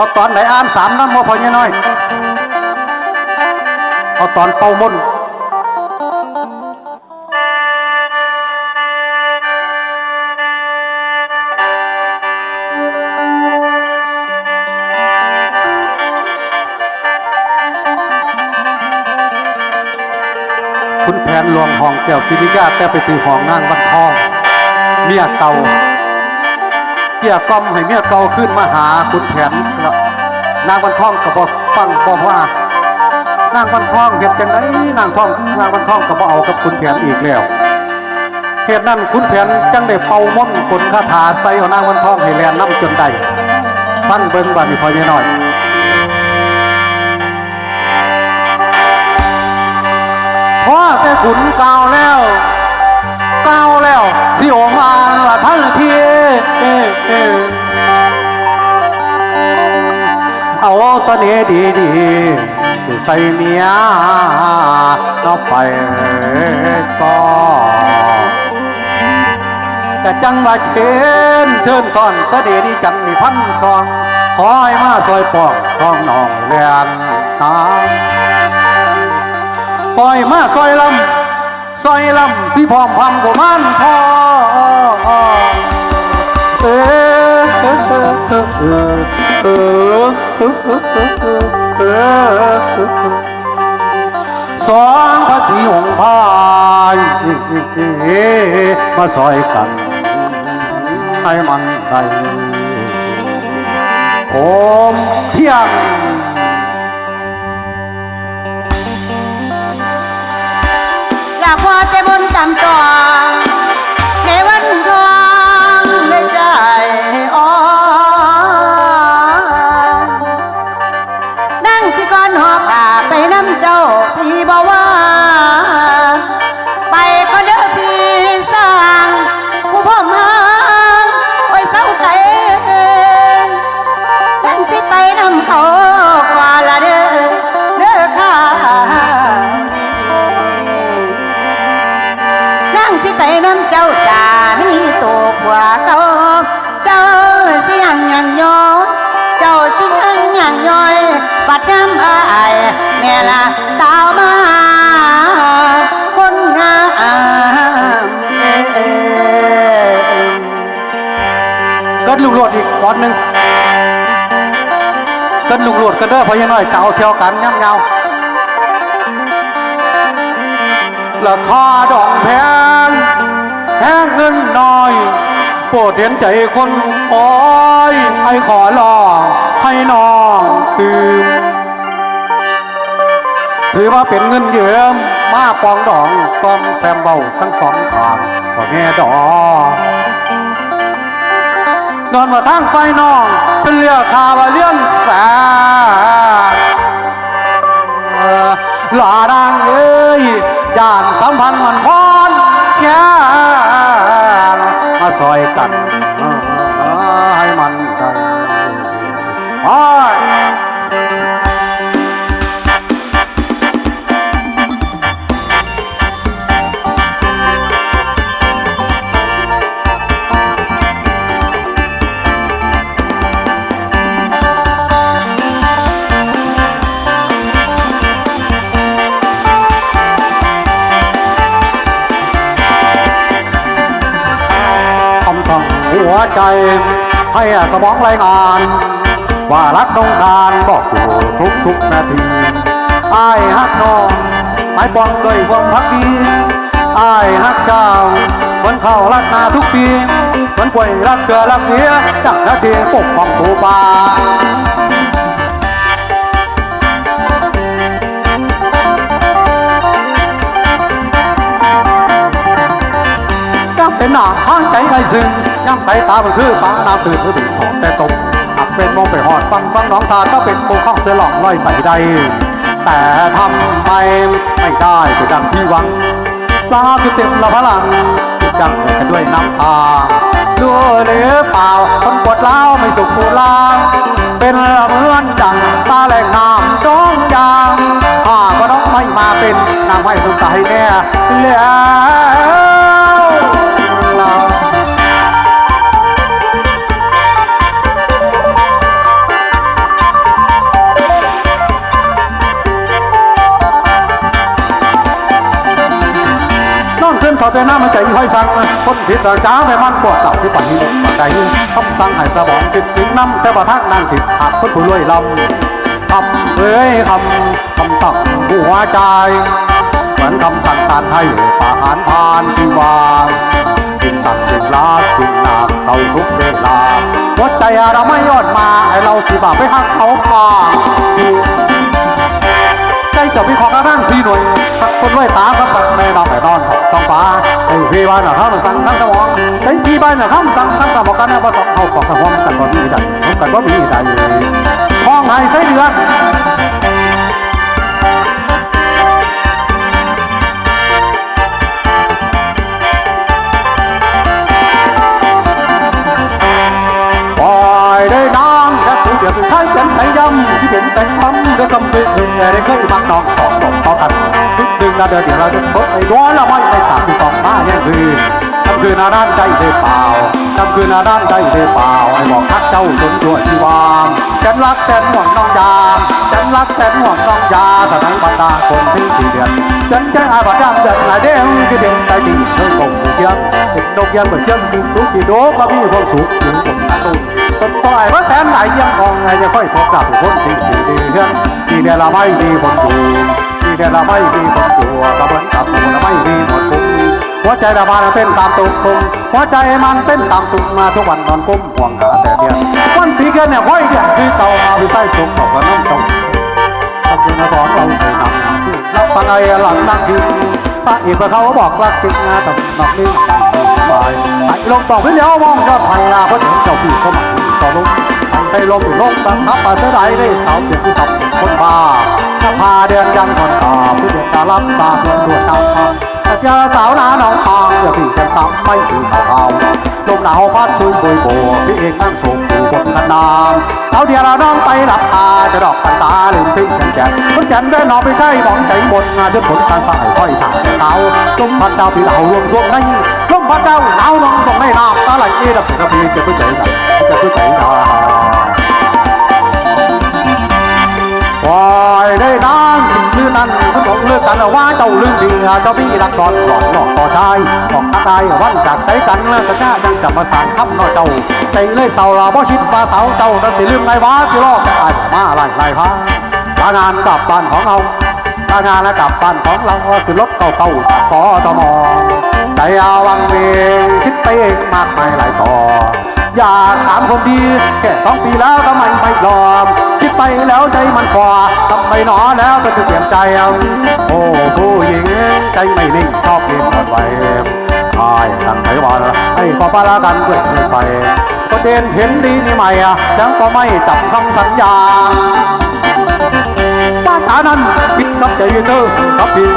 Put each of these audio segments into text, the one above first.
เอาตอนไหนอ่านสามน้ำมาพอเนี่ยน้อย เอาตอนเป่ามนคุณแผนหลวงห้องแก้วกิริยาแต่ไปตือห้องนางวันทอง เมียเก่า เกี่ยกล่อมให้เมียเก่าขึ้นมาหาคุณแผนกระนางวันทองก็บอกฟังบอกว่านางวันทองเห็ดจังไดนางทองนางวันทองก็บ่เอากับคุณแผนอีกแล้วเหตุนั้นคุณแผนจังได้เป่ามนต์กดคาถาใส่เอานางวันทองให้แลนน้ำจนได้ฟังเบิ่งบัดนี้พอเยน้อยพอแต่ขุนกล่า เอ้เอ้เอาเสน่ห์ดีๆสิใส่เมียนอกไปซอแต่จังว่าเชิญเชิญตอนเสด็จจันมีพันซอง ขอให้มาซอยปองทองน้องเลียนตาคอยมาซอยลำซอยลำที่พร้อมพำกุมันพอเอ สออเออเออเออเออเออสองภาษีหงพายมาซอยกันให้มันได้ผมเพียง กันเด้อพอยังน้อยจะเอาเที่ยวกันย่ำเงาราคาดอกแพงแพงเงินน้อยโปรดเห็นใจคนโอ้ยไอ้ขอลอให้น้องตืมถือว่าเป็นเงินเยืมมาปองดองซ่อมแซมเบาทั้งสองขางก็แม่ดอกนอนมาทางไฟน้อง เป็นเรือคาวาเลียนแสน ซอยกัน หัวใจให้สมองรายงาน ว่ารักต้องการบอกอยู่ทุกทุกนาทีอายฮักน้องหมายปองด้วยความพักดีอายฮักเจ้าเหมือนเข้ารักนาทุกปีเหมือนป่วยรักเกลือรักเมียจังนาทีปกป้องผู้ป่าเป็นหนาทางใจไร้ซึ่ง ย้ำไตตามันคือฟ้าน้ำตื่นหรือเป็นของแต่ตกหักเป็นมองไปหอดฟังฟังน้องทาก็เป็นโคข้องเสือหลอกลอยไปได้แต่ทำไมไม่ได้ไปดังที่หวังปลาคือเต็มละพลังติดดังกันด้วยน้ำตาด้วยหรือเปล่าคนปวดเล้าไม่สุขผู้ลางเป็นเหมือนดังปลาแหลงน้ำจ้องยางหากว่าน้องไม่มาเป็นนางไม่ต้องตายแน่แล้ว พิษจ้าไปมันปวดเหล่าที่ปัดหินปัดใจคำสั่งให้สมองติดถึงน้ำแต่บ่ทักนั่งติดหากคนผู้รวยลำคำเอ้ยคำคำสั่งหัวใจเหมือนคำสั่งสารให้ประหารผ่านชีวากินสัตว์กินลาบกินน้ำเราทุกเวลาหัวใจเราไม่ยอดมาไอเราสิบาไปหักเขาพา ใจเจะพี่ของกระด้างสีหน่วยทักคนไว้ตามคำสั่งในนอนแต่นอนของสองฟ้าไอ้พี่บ้านน่ะข้ามสั่งทั้งตะวองไอ้พี่บ้านน่ะข้ามสั่งทั้งตะบอกกันนะว่าสองเขาขอกกันว่ากันว่มีได้พบกันว่มีได้ห้องไห้ไส้เดือด พื่อนได้เคยมักน้องสองตกต่อกันทุกดึงนาเดือนเดี๋ยวเราจะทดไอ้ร้อนละไม่ไอ้สามที่สองมาแย่งคืนคำคืนนาด้านใจได้เปล่าคำคืนนาด้านใจได้เปล่าไอ้บอกฮักเจ้าจนตัวยที่วางฉันรักแสนห่วงน้องยามฉันรักแสนห่วงน้องยาสถานบรรดาคนที่สี่เดือนฉันใจอาบัดยามเดือนไหนเด้งที่เดียวใจดีเธอคงเที่ยงเด็กนกยังเหมือนเที่ยงกินทุกทีโดก็มีความสุขอยู่ตรงนั้นตุ้ต้นต่อยว่าแสนไหนยังคงไงจะค่อยพบกับคนที่สี่เดือน เดียวเราไม่มีคนอยู่ที่เดียวเราไม่มีคนอยู่ก็เหมือนกับหมูเราไม่มีหมดคุ้มหัวใจเรามันเต้นตามตุกตุงหัวใจมันเต้นตามตุกมาทุกวันนอนกุ้มห่วงหาแต่เดียววันปีเกินเนี่ยห้อยเดียคือเก่ามาไปใส่สุกสองกับน้ำตกขอบคุณสอนเราเคยนำรับฟังไอหลังนั่งกินพระอีกเขาบอกรักจริงนะแต่นอกนี้สบายไอ้ลงต่อพี่เดียวมองยอดพันนาเพราะเห็นเจ้าพี่เขาหมันต่อลงทาง ไปลงลงตังทับป่าเสดได้สาวเสียงที่สับคนบ้าถ้าพาเดือนยังก่อนตาผู้เด็กตาลับตาเพื่อนตัวตามทางแต่ยาสาวนาหนองทางอย่าพี่กันซ้ำไม่ถือเขาเอาลมหนาวพัดช่วยโบยโบพี่เอกนั่งสูงอยู่บนขนามเอาเดียวเราน้องไปหลับตาจะดอกปันตาลืมทิ้งแขนแขนคนแขนเดินนอนไปใช่หมองใจหมดงานจนผลการฝ่ายค่อยถางเช้าลมพัดเจ้าพี่เหล่ารวมส่วงในลมพัดเจ้าหนาวนองส่งในน้ำตาไหลเอ็ดกระพีจะผู้ใจกันจะผู้ใจดา ได้นางลือนั้นเขาบอกเลือกกันว่าเจ้าลืมดีเจ้าพี่รักซ้อนหลอกหลอกต่อชายออกตาตายวันจากใจกันแล้วสัญญายังจะมาสานคำน้อยเจ้าใจเลยเศร้าลาบ่ชิดมาเสาเจ้านั่นสิลืมไงวะที่รอแต่อายมาไล่ไล่พาลางานกลับบ้านของเราลางานและกลับบ้านของเราคือรถเก่าๆจากกตมใจอาวังเวงคิดไปเองมากมายหลายต่อ อยากถามคนดี แค่สองปีแล้วทำไมไม่ยอม คิดไปแล้วใจมันกว่าทำไมหนอแล้วก็จะเปลี่ยนใจ โอ้ผู้หญิงใจไม่นิ่งชอบเล่นหมดไปอายตั้งใจว่าให้ขอปาละกันด้วยไปประเด็นเห็นดีนี่ใหม่แล้วก็ไม่จับคำสัญญา ป้าตานั้นคิดกับใจเธอกับพี่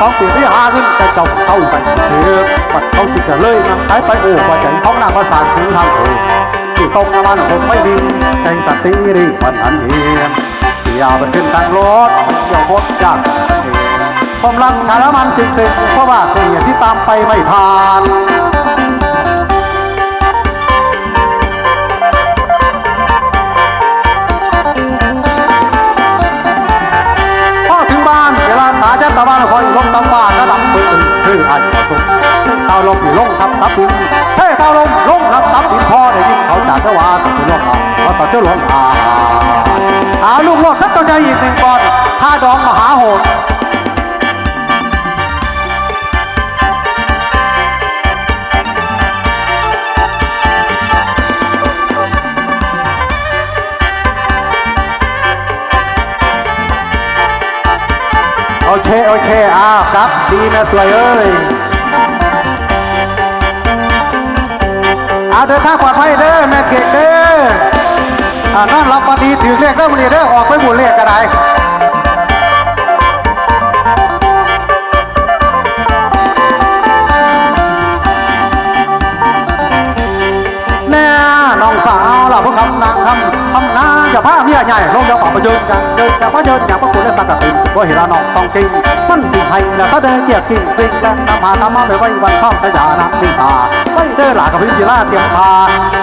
สองปีที่หาขึ้นแต่เจ้าเศร้าไปเถือปัดเขาสิจะเลยหายไปโอ้ว่าใจท้องนางประสานถึงทางโอ้ที่ตกน้ำมันไม่ดีใจสัตว์สีดีปันอันเฮียนที่ยาไปขึ้นทางรถเกี่ยวพดยากความรักชาละมันจึงเสร็จเพราะว่าเคลียที่ตามไปไม่ทาน ดองมหาโหดโอเค โอเค อ้าวกลับดีนะสวยเอ้ยเอาเดินทางปลอดภัยเด้อแม่เขกเด้ออ่นรับวันดีถือเรียกเด้อวันนี้เด้อออกไปบุญเรียกก็ได ย่าใหญ่ลงอย่าฝ่าประยืนกันเดินอย่าพาเยินอย่างพาคุณและสักตินว่าเห็นละน้องสองจริงมันสิให้และแสดงเกียรติกิ่งกลิ่งและนำพาทำมาไม่ไว้วันข้องขยานักนิตาไม่เด้อหลากับพิจิราเตรียมพา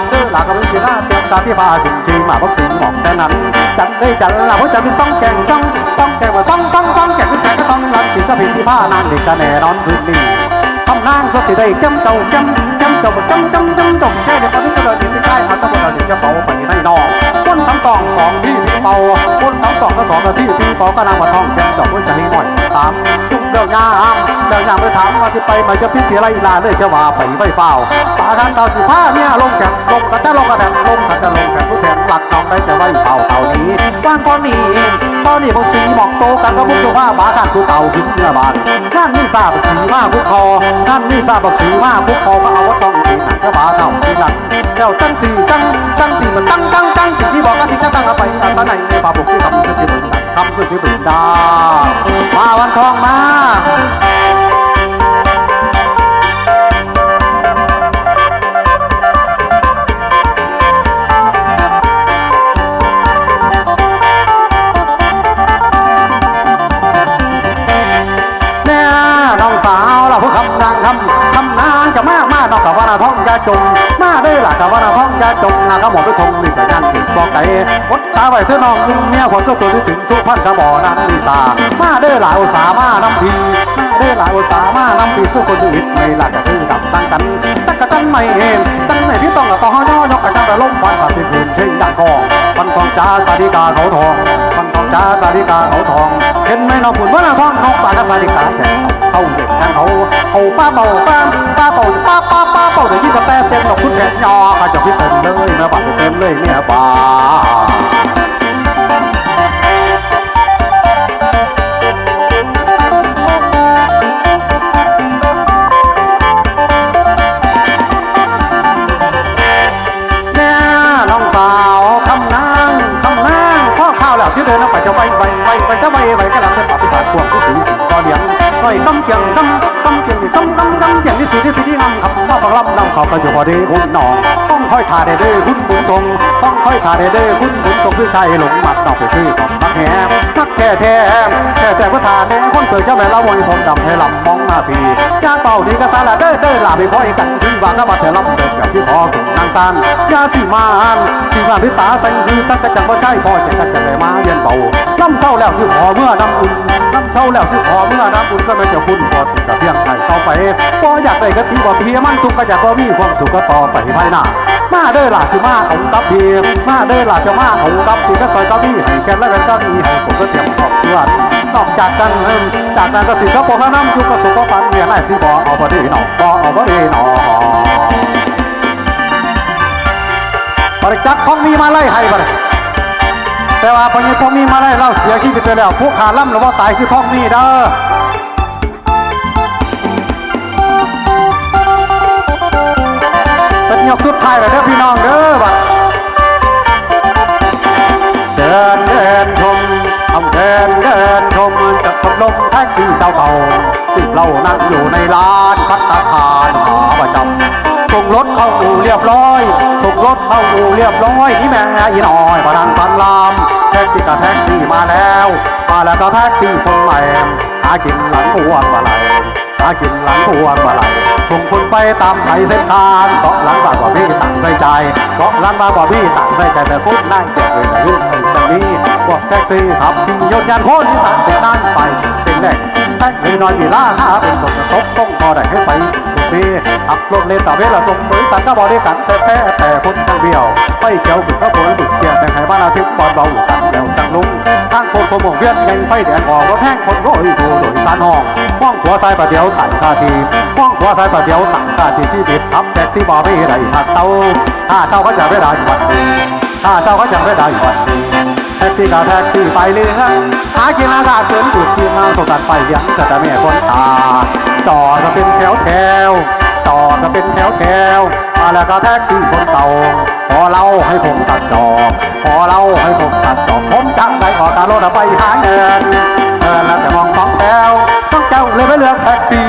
เด้อหลากับพิจิราเตรียมตาที่พาถึงจริงมาพักสิงหมอกแต่นั้นจันได้จันละเพราะจันมีซ่องแกงซ่องซ่องแกงว่าซ่องซ่องซ่องแกงมีแสงก็ต้องรันสิงก็พินที่ผ้านางเด็กกะแน่นอนพื้นนี่คำนางก็สิได้จำเจ้าจำจำเจ้าบ่จำจำจำจำแค่เดียวตอนนี้จะเดินเห็นไม่ สองที่พี่เป่าคนทำตองก็สองที่พี่เป่าก็นางมาท่องแก้มดอกไว้จะให้หน่อยตามจุกเดือดงามเดือดงามไปถามว่าที่ไปมาจะพิธีไรลาเลยจะว่าไปไม่เปล่าปากันเต่าสิผ้าเนี่ยลงแข่งลงกันจะลงกันแข่งลงกันจะลงแข่งผู้แข่งหลักน้องได้จะไว้เป่าเต่านี้บ้านตอนนี้ตอนนี้พวกสีหมอกโตกันก็มุกตัวว่าบาขันผู้เต่าขึ้นเนื้อบานนั่นนี่ทราบสีมากผู้คอนั่นนี่ทราบสีมากผู้คอก็เอาว่าต้องตีหนังจะบาเต่าทีหลัง เจ้าตั้งสีตั้งตั้งสีมันตั้งตั้งตั้งสิ่งที่บอกกันที่จะตั้งเอาไปอาศัยในในป่าบุกที่ทำขึ้นที่บึงดังทำขึ้นที่บึงดามาวันทองมาแม่น้องสาวเราผู้คำนางคำคำนางจะมากมากนองกับว่านาท้องยาจงมาเด้อล่ะกับว่านาท้องยาจงนาขมอไปทงหนึ่งแต่ยันถึงบอกไก่วัดสาวไว้เธอน้องยุ่งเมียคนก็ตัวที่ถึงสุพรรณกระบอกนั้นนิสามาเด้อหลายอุตสามาน้ำพี เด้หลายอุตสามานำพีสู้คนชีวิตไม่ละก็คือดับตั้งกันตักกะตันไม่เห็นตั้งไม่พี่ต้องกับต่อย่อยกกระจังแต่ล้มวันกับเป็นพื้นเช่นดังกองปันทองจ้าสาธิกาเขาทองปันทองจ้าสาธิกาเขาทองเห็นไหมน้องผุนว่านาท้องน้องปากระสาธิกาแข็งเขาเด็กนั่นเขาเขาป้าเป่าป้าป้าเป่าป้าป้าป้าเป่าเดี๋ยวยิ่งกระแตเส้นหลอกคุณแขนยอเขาจะพิเต็มเลยนะบ้าเต็มเลยเนี่ยบ้า เขาก็อยู่พอดีคุณน้อง ต้องค่อยทาเด้อคุณบุญทรงต้องค่อยทาเด้อคุณบุญทรงคือชายหลงมัดนอกไปคือของมักแหมมักแท้แท้แท้แต่ก็ทาเด้คนเกิดเจ้าแม่ละวยผมดำให้ลำมองหน้าพียาเป่าดีก็สาละเด้อเด้อลาไปพ่อยกันคือว่าก็บัดแต่ลำเดินแบบที่พอถึงนางซานยาสีมานสีมานพิตาสังคือสักกะจังว่าใช่พ่อจะกันจะเลยมาเวียนเบาล่ำเข้าแล้วที่พอเมื่อน้ำอุ่นล่ำเข้าแล้วที่พอเมื่อน้ำอุ่นก็ไม่จะคุณพอติดกับเพียงไทย อยากได้กะทิบ่เพียมันทุกข์ก็อยากบ่มีความสุขก็ต่อไปภายหน้ามาเด้อหล่ะที่มาของกับพีมาเด้อหล่ะจะมาของกับพีก็ซอยกับพี่ให้แค่และเป็นก็มีให้ผมก็เตรียมขอบเพื่อนนอกจากกันเอิ่มจากนั้นก็สิเขาบอกแล้วน้ำอยู่ก็สุขก็ปันเมียไล่สิบ่เอาบ่ดีหนอบ่เอาบ่ดีหนอบริจักษ์ของมีมาไล่ให้บ่ได้แต่ว่าพอนี้ทองมีมาไล่เล่าเสียชีวิตไปแล้วผู้ขาล่ำหรือว่าตายคือทองมีเด้อ ยกสุดท้ายเลยเด้อพี่น้องเด้อบัดเดินเดินชมเอาเดินเดินชมจับลมแท็กซี่เจ้าเก่าติดเรานั่งอยู่ในร้านพัตตาคารหาประจำส่งรถเข้าอู่เรียบร้อยส่งรถเข้าอู่เรียบร้อยนี่แม่อีน้อยพนันพันลามแท็กซี่กับแท็กซี่มาแล้วมาแล้วก็แท็กซี่คนใหม่หากินหลังพวงมาลัยหากินหลังพวงมาลัย ส่งคนไปตามสายเส้นทางเกาะหลังบางกว่าพี่ต่างใส่ใจเกาะหลังบางกว่าพี่ต่างใส่ใจแต่พูดนั่งเก็บเงินรุ่นหนึ่งตรงนี้พวกแท็กซี่ขับทิ้งยนต์ยานโคตรที่สารเป็นนั่นไปเป็นแรกแท็กซี่นอนมีล่าค่าเป็นสมทบต้องพอได้ให้ไปทุกทีขับรถเลนต่อเวลาส่งบริษัทก็บริการแต่แต่แต่คนทางเดียว ไปเขียวถึงก็ผลถึงเจียแต่ไขบ้านอาทิตย์บอลเบาอยู่กันเดียวจังลุงทางคนขโมงเวียนยังไฟแดงออกรถแห้งคนโรยดูโดยสารห้องห้องหัวซ้ายประเดี๋ยวไต่ท่าทีห้องหัวซ้ายประเดี๋ยวตั้งท่าทีที่ผิดทับแท็กซี่บอไม่ได้หักเสาถ้าเจ้าก็จะไม่ได้วันดีถ้าเจ้าก็จะไม่ได้วันดีแท็กซี่กับแท็กซี่ไปเรื่อหากินอาสาเตือนจุดที่งานสงสารไปเลี้ยงแต่แต่แม่คนตาจอดก็เป็นแถวแถวจอดก็เป็นแถวแถวมาแล้วก็แท็กซี่คนเก่า ขอเล่าให้ผมสักจอขอเล่าให้ผมสักจอผมจะได้ขอการรถไปหาเงินเออแล้วแต่มอง เลยไม่เลือกแท็กซี่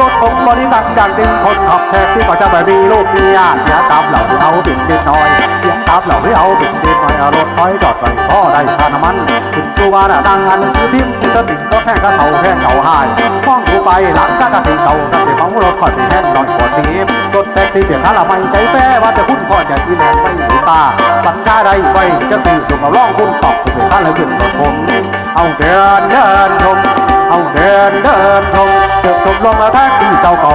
รถผมบริการอย่างดึงคนขับแท็กซี่ก็จะไปมีลูกเมีญาติเสียตามเหล่าที่เอาบิดนิดหน่อยเสียตามเหล่าที่เอาบิดนิดหน่อยรถถอยจอดไว้พ่อได้ค่าน้ำมันขึ้นสู่วาน่ะดังอันซื้อพิมพ์จะติดรถแห้งกระเสาแห้งเก่าหายฟ้องถูไปหลังก็กระติเก่ากระติของรถคอยไปแห้งหน่อยกว่านี้รถแท็กซี่เปลี่ยนค่าละไม่ใจแฟ้ว่าจะพุ่นพ่อจะซีแลนไม่หรือซาสัญชาใดไปจะตีถูกเอาล่องคุณตอบถูกเป็นค่าเลยขึ้นรถผมเอาเดินเดินชม เอาเดินเดินชมเกือบจบลงแล้วแท็กซี่เจ้าเก่า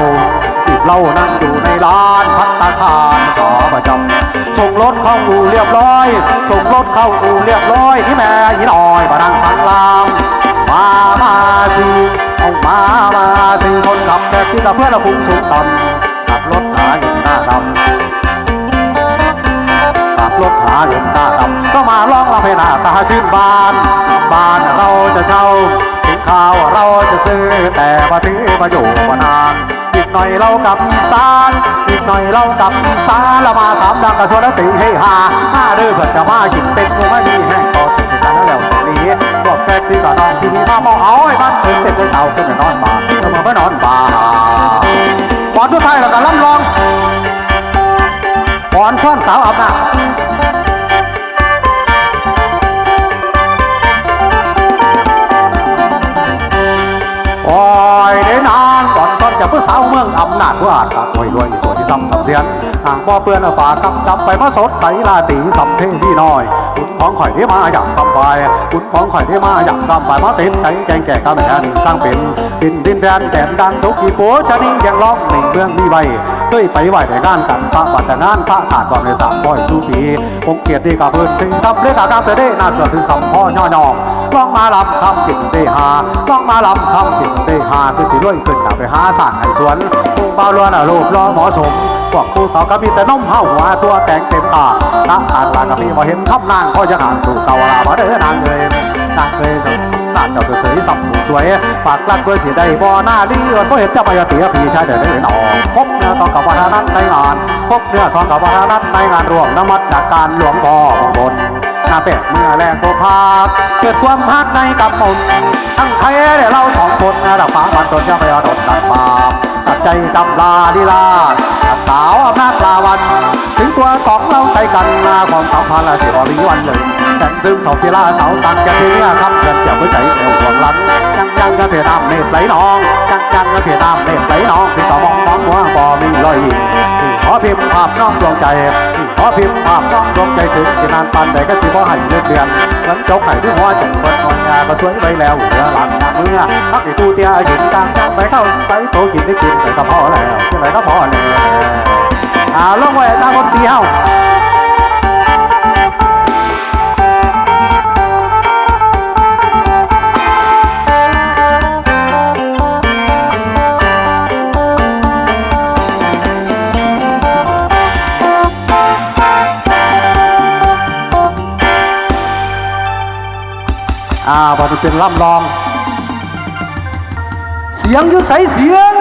ติดเรานั่งอยู่ในร้านพัตตาคารขอประจำส่งรถเข้าอู่เรียบร้อย ส่งรถเข้าอู่เรียบร้อยนี่แม่ยีน้อยมานั่งฟังลามมามาสิเอามามาสิคนขับแท็กซี่กับเพื่อนเราฟุ้งสูงต่ำขับรถหาเงินหน้าดำขับรถหาเงินหน้าดำก็มาร้องเราให้หน้าตาชื่นบาน บานเราจะเช่า ซื้อแต่มาถือมาอยู่มานานอีกหน่อยเรากับอีสานอีกหน่อยเรากับอีสานเรามาสามดังกระชวนแล้วตื่นเฮฮาห้าเด้อเพื่อจะมากินเป็ดกูไม่มีแห้งคอถึงกันแล้วแล้วตรงนี้พวกแท็กซี่กับน้องที่นี่มาเมาเอาไอ้บ้านเต็มเต็มเลยเต่าขึ้นไปนอนป่าจะมาไม่นอนป่าก่อนสุดท้ายเราก็ล่ำลองก่อนช่อนสาวอาบน้ำ ตาโวยรวยส่วนที่ซ้ำสำเสียนอ่างบ่อเปื้อนเอาฝากำดำไปมาสดใสลาตีสำเทพี่น้อยคุณของข่อยที่มาอยากกำไปคุณของข่อยที่มาอยากกำไปมาเต็มใจแกงแก่กำแหนตั้งเป็นดินดินแดนแดนดันทุกขีโป้ชะนียังล้อมหนึ่งเมืองมีใบเคยไปไหวในงานกันพระบัตรงานพระขาดความในสามบ่อยสู้ปีคงเกียรติกับเพื่อนถึงทำเลือกกามเตอได้น่าเส่วนถึงสัมพ่อย่อย่อ ลองมาลำคำจิตได้หาลองมาลำคำจิตได้หาคือสิรวยขึ้นอาไปหาสั่งให้สวนผู้เบาล้วนอะรูปรอหมอสมพวกผู้สาวก็มีแต่นมเห่าหัวตัวแต่งเต็มปาตั้งอ่านลากะพี่มาเห็นคำนางก็จะขาดสู่เก่าลามาเด้อนางเลยนางเคยจะลาเจ้าตัวเสยสับผู้สวยปากลัดด้วยสีได้บ่หน้าดีอ่อนก็เห็นเจ้าไปเตียพี่ชายเดินเดินออกพบเนื้อต้องกับวันนั้นในงานพบเนื้อต้องกับวันนั้นในงานรวมน้ำมัดจากการหลวงพ่อบน หน้าเป็ดเมื่อแรงตัวพากเกิดความฮักในกับมนทั้งไทยเดี๋ยวเราสองคนนะดับฟ้ามันตนจะไปอดดตัดปามตัดใจจำลาดีลาตัดสาวอำนาจลาวัน ถึงตัวสองเราใจกันนาความสัมพันธ์ละสิบริวันเลยแต่ซึมสองทีลาเสาตังจะเทียคำเพื่อนเจียวหัวใจเอวห่วงหลังยังยังก็เพียน้ำเนตรไหลนองยังยังก็เพียน้ำเนตรไหลนองพี่ก็มองมองหัวบ่มีรอยยิ้มขอพิมพ์ภาพน้องดวงใจ ขอพิมพ์ภาพน้องดวงใจถึงสินานปันใดก็สิบ่ให้เลือเดือนหลังจกให้ด้วยหัวจงเปิดหน่อยงาก็ช่วยไว้แล้วเหลือหลังเมื่อพักอีตูเตียหยินต่างไปเข้าไปโตกินได้กินไปก็พอแล้วที่ไหนก็พอแล้วอ่าลงไว้ตามคนเดียว อ่าเป็นล่ำลอง เสียงยุใสเสียง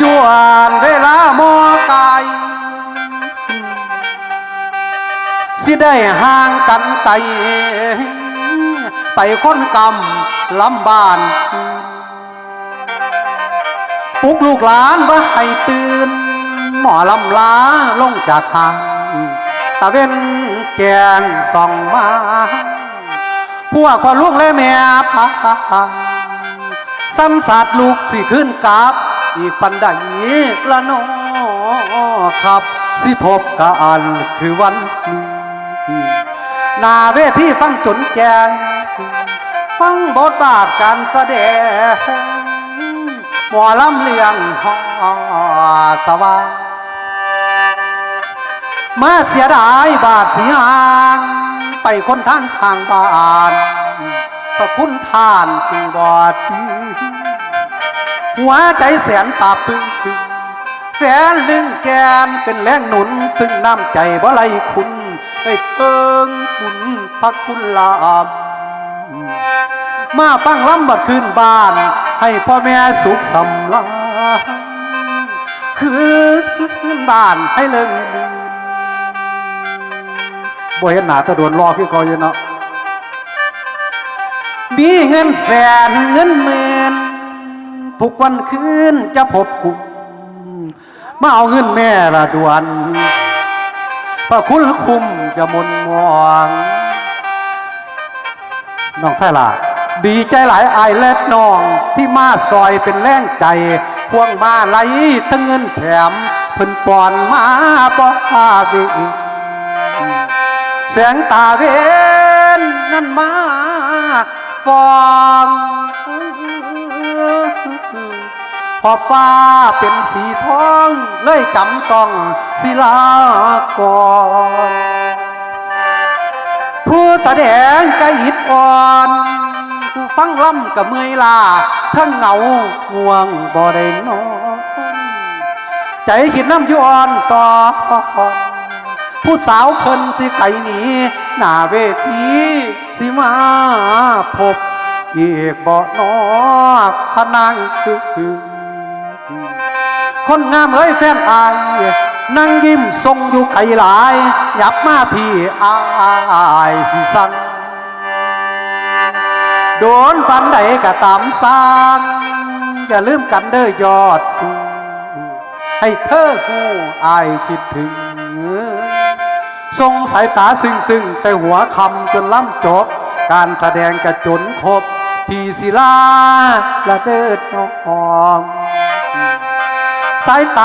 จวนเวลาหมอไก่สิได้ห่างกันไกลไปคนกำลำบานปลุกลูกหลานว่าให้ตื่น หมอลำลาลงจากทางตะเวนแจงส่องมาพวกพ่อลูกและแม่พาสันสาดลูกสิขึ้นกลับอีกปันใดละโนอครับ สิพบกันคือวันนี้นาเวทีฟังจนแจง ฟังบทบาทการแสดงหมอลำเลียงหอสว่าง มาเสียดายบาทสีหางไปคนทางทางบ้านพระคุณท่านจึงบอดีหัวใจแสนตาปึ้งปึงแฟนลึงแกนเป็นแรงหนุน ซึ่งน้ำใจบ่ไหลคุณได้เพิงคุณพระคุณลามมาฟังลำบัดคืนบ้าน ให้พ่อแม่สุขสำราญคืนบ้านให้เลิง บ่เห็นหน้าตะโดนรอพี่เขาอยู่เนาะมีเงินแสนเงินหมื่นทุกวันคืนจะพบกุมมาเอาเงินแม่ละด่วนพระคุณคุ้มจะมนมองน้องไส้ลาดีใจหลายอายและน้องที่มาซอยเป็นแรงใจพวงมาไหลทั้งเงินแถมเพิ่นปอนมาบ่าวิ แสงตาเวนนั้นมาฟองพอฟ้าเป็นสีทองเลยจำต้องศิลากรผู้แสดงกะอิดอ่อนผู้ฟังล่ำกับเมื่อยลาทั้งเหงาง่วงบ่ได้นอน ใจคิดน้ำยอนต่อ ผู้สาวเพิ่นสิไกหนีหน้าเวทีสิมาพบ อีกบ่นอพนางคือคนงามเอ้ยแฟนอายนั่งยิ้มทรงอยู่ไกลหลาย หยับมาพี่อายสิสั่งโดนปันใดก็ตามสร้างอย่าลืมกันเด้อยอดสูให้เธอหูอายคิดถึง ทรงสายตาซึ่งซึ่งแต่หัวคำจนล้ำจบ การแสดงกระจนครบพี่ศิลาละเดิดน้องสายตา